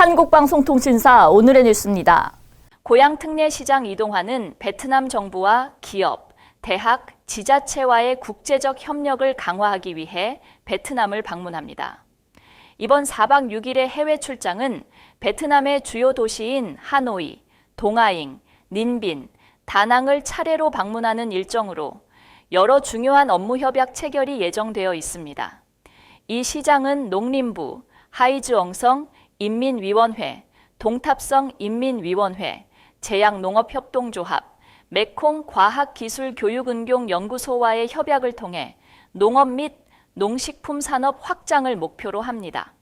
한국방송통신사 오늘의 뉴스입니다. 고향 특례 시장 이동환은 베트남 정부와 기업, 대학, 지자체와의 국제적 협력을 강화하기 위해 베트남을 방문합니다. 이번 4박 6일의 해외 출장은 베트남의 주요 도시인 하노이, 동아잉, 닌빈, 다낭을 차례로 방문하는 일정으로 여러 중요한 업무 협약 체결이 예정되어 있습니다. 이 시장은 농림부, 하이즈엉성 인민위원회, 동탑성 인민위원회, 제약농업협동조합, 메콩 과학기술교육은경연구소와의 협약을 통해 농업 및 농식품 산업 확장을 목표로 합니다.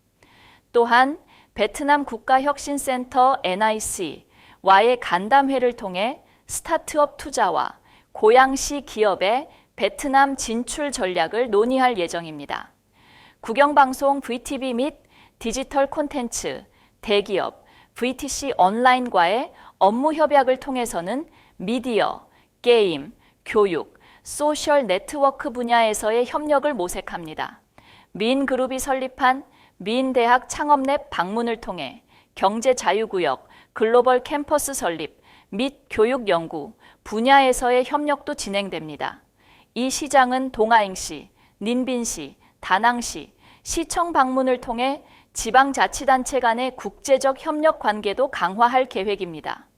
또한 베트남 국가혁신센터 NIC와의 간담회를 통해 스타트업 투자와 고양시 기업의 베트남 진출 전략을 논의할 예정입니다. 국영방송 VTV 및 디지털 콘텐츠, 대기업, VTC 온라인과의 업무 협약을 통해서는 미디어, 게임, 교육, 소셜 네트워크 분야에서의 협력을 모색합니다. 민그룹이 설립한 민대학 창업랩 방문을 통해 경제 자유구역, 글로벌 캠퍼스 설립 및 교육 연구 분야에서의 협력도 진행됩니다. 이 시장은 동아행시, 닌빈시, 다낭시, 시청 방문을 통해 지방자치단체 간의 국제적 협력 관계도 강화할 계획입니다.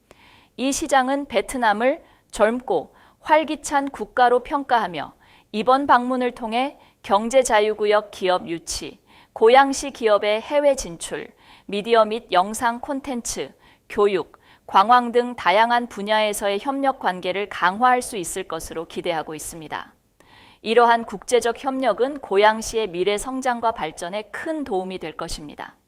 이 시장은 베트남을 젊고 활기찬 국가로 평가하며 이번 방문을 통해 경제자유구역 기업 유치, 고양시 기업의 해외 진출, 미디어 및 영상 콘텐츠, 교육, 관광 등 다양한 분야에서의 협력 관계를 강화할 수 있을 것으로 기대하고 있습니다. 이러한 국제적 협력은 고양시의 미래 성장과 발전에 큰 도움이 될 것입니다.